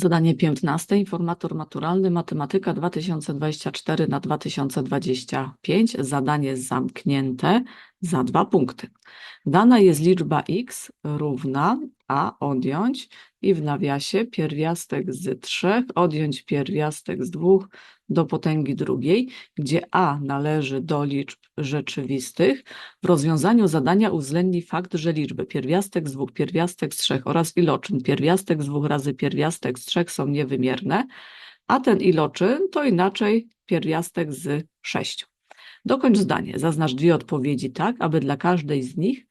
Zadanie 15. Informator maturalny Matematyka 2024 na 2025. Zadanie zamknięte za dwa punkty. Dana jest liczba x równa a odjąć i w nawiasie pierwiastek z 3 odjąć pierwiastek z 2 do potęgi drugiej, gdzie a należy do liczb rzeczywistych. W rozwiązaniu zadania uwzględni fakt, że liczby pierwiastek z 2, pierwiastek z 3 oraz iloczyn pierwiastek z 2 razy pierwiastek z 3 są niewymierne, a ten iloczyn to inaczej pierwiastek z 6. Dokończ zdanie. Zaznacz dwie odpowiedzi tak, aby dla każdej z nich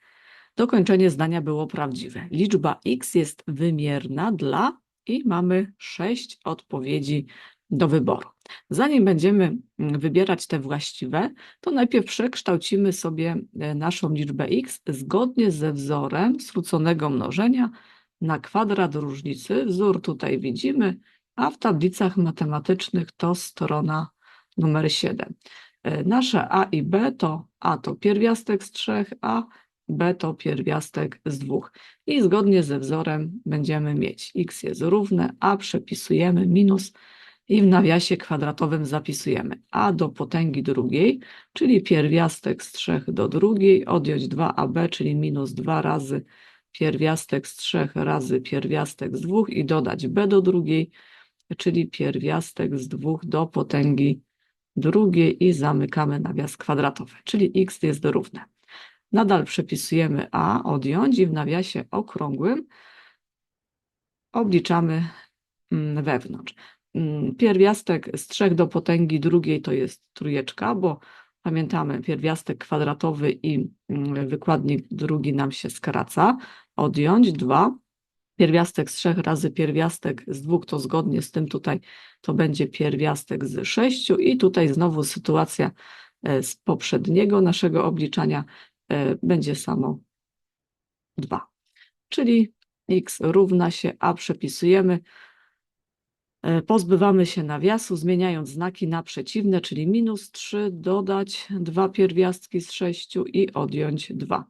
dokończenie zdania było prawdziwe. Liczba x jest wymierna dla i mamy sześć odpowiedzi do wyboru. Zanim będziemy mm, wybierać te właściwe, to najpierw przekształcimy sobie e, naszą liczbę x zgodnie ze wzorem skróconego mnożenia na kwadrat różnicy. Wzór tutaj widzimy, a w tablicach matematycznych to strona numer 7. E, nasze a i b to a to pierwiastek z 3, a b to pierwiastek z 2. I zgodnie ze wzorem będziemy mieć x jest równe, a przepisujemy minus i w nawiasie kwadratowym zapisujemy a do potęgi drugiej, czyli pierwiastek z 3 do drugiej, odjąć 2ab, czyli minus 2 razy pierwiastek z 3 razy pierwiastek z 2 i dodać b do drugiej, czyli pierwiastek z 2 do potęgi drugiej i zamykamy nawias kwadratowy, czyli x jest równe. Nadal przepisujemy a, odjąć i w nawiasie okrągłym obliczamy mm, wewnątrz. Mm, pierwiastek z 3 do potęgi drugiej to jest trójeczka, bo pamiętamy, pierwiastek kwadratowy i mm, wykładnik drugi nam się skraca. Odjąć 2. Pierwiastek z 3 razy pierwiastek z 2 to zgodnie z tym tutaj to będzie pierwiastek z 6 i tutaj znowu sytuacja e, z poprzedniego naszego obliczania e, będzie samo 2. Czyli x równa się a przepisujemy pozbywamy się nawiasu, zmieniając znaki na przeciwne, czyli minus 3, dodać dwa pierwiastki z 6 i odjąć 2.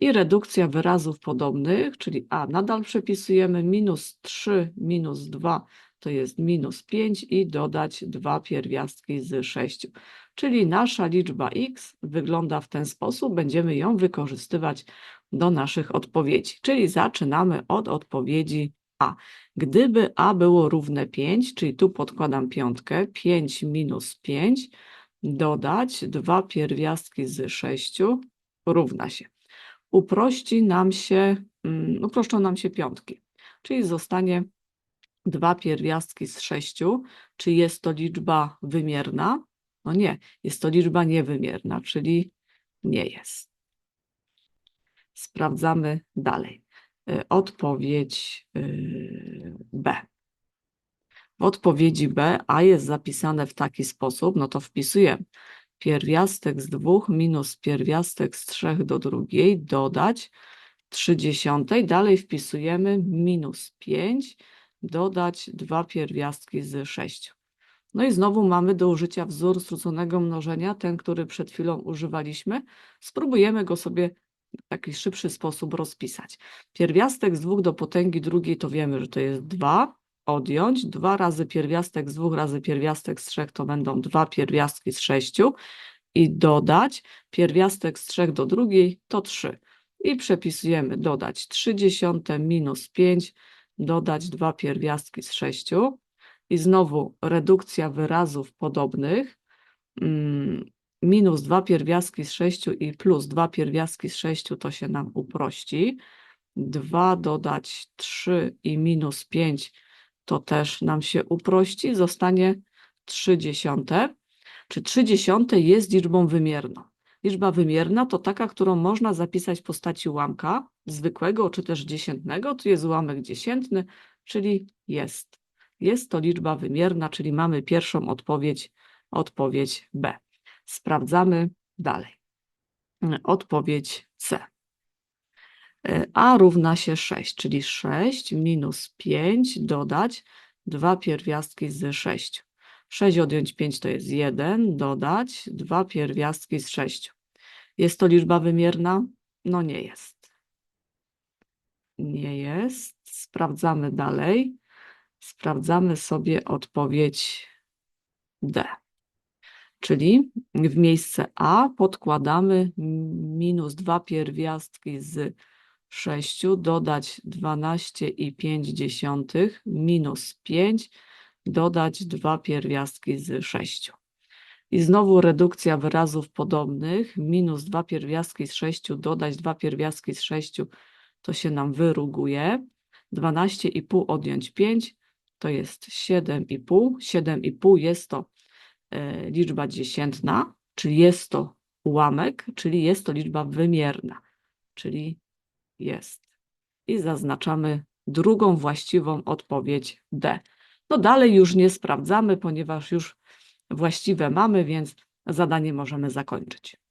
I redukcja wyrazów podobnych, czyli a nadal przepisujemy minus 3 minus 2 to jest minus 5 i dodać dwa pierwiastki z 6. Czyli nasza liczba x wygląda w ten sposób, będziemy ją wykorzystywać do naszych odpowiedzi. Czyli zaczynamy od odpowiedzi a. Gdyby a było równe 5, czyli tu podkładam piątkę, 5 minus 5, dodać dwa pierwiastki z 6 równa się. Uprości nam się, um, uproszczą nam się piątki, czyli zostanie dwa pierwiastki z 6. Czy jest to liczba wymierna? No nie, jest to liczba niewymierna, czyli nie jest. Sprawdzamy dalej. Y, odpowiedź y, B. W odpowiedzi B A jest zapisane w taki sposób, no to wpisuję pierwiastek z 2 minus pierwiastek z 3 do drugiej, dodać 30, dalej wpisujemy minus 5, dodać 2 pierwiastki z 6. No i znowu mamy do użycia wzór skróconego mnożenia, ten, który przed chwilą używaliśmy. Spróbujemy go sobie taki szybszy sposób rozpisać. Pierwiastek z 2 do potęgi drugiej to wiemy, że to jest 2, odjąć, 2 razy pierwiastek z 2 razy pierwiastek z 3 to będą 2 pierwiastki z 6 i dodać pierwiastek z 3 do drugiej to 3. I przepisujemy dodać 3 dziesiąte minus 5, dodać 2 pierwiastki z 6 i znowu redukcja wyrazów podobnych. Minus 2 pierwiastki z 6 i plus 2 pierwiastki z 6 to się nam uprości. 2 dodać 3 i minus 5 to też nam się uprości, zostanie 3 dziesiąte. Czy 3 dziesiąte jest liczbą wymierną? Liczba wymierna to taka, którą można zapisać w postaci ułamka zwykłego czy też dziesiętnego. Tu jest ułamek dziesiętny, czyli jest. Jest to liczba wymierna, czyli mamy pierwszą odpowiedź, odpowiedź B. Sprawdzamy dalej. Odpowiedź C. A równa się 6, czyli 6 minus 5 dodać 2 pierwiastki z 6. 6 odjąć 5 to jest 1, dodać 2 pierwiastki z 6. Jest to liczba wymierna? No nie jest. Nie jest. Sprawdzamy dalej. sprawdzamy sobie odpowiedź D. Czyli w miejsce A podkładamy minus 2 pierwiastki z 6, dodać 12,5 minus 5, dodać 2 pierwiastki z 6. I znowu redukcja wyrazów podobnych. Minus 2 pierwiastki z 6, dodać 2 pierwiastki z 6, to się nam wyruguje. 12,5 odjąć 5 to jest 7,5. 7,5 jest to liczba dziesiętna, czyli jest to ułamek, czyli jest to liczba wymierna, czyli jest. I zaznaczamy drugą właściwą odpowiedź D. No dalej już nie sprawdzamy, ponieważ już właściwe mamy, więc zadanie możemy zakończyć.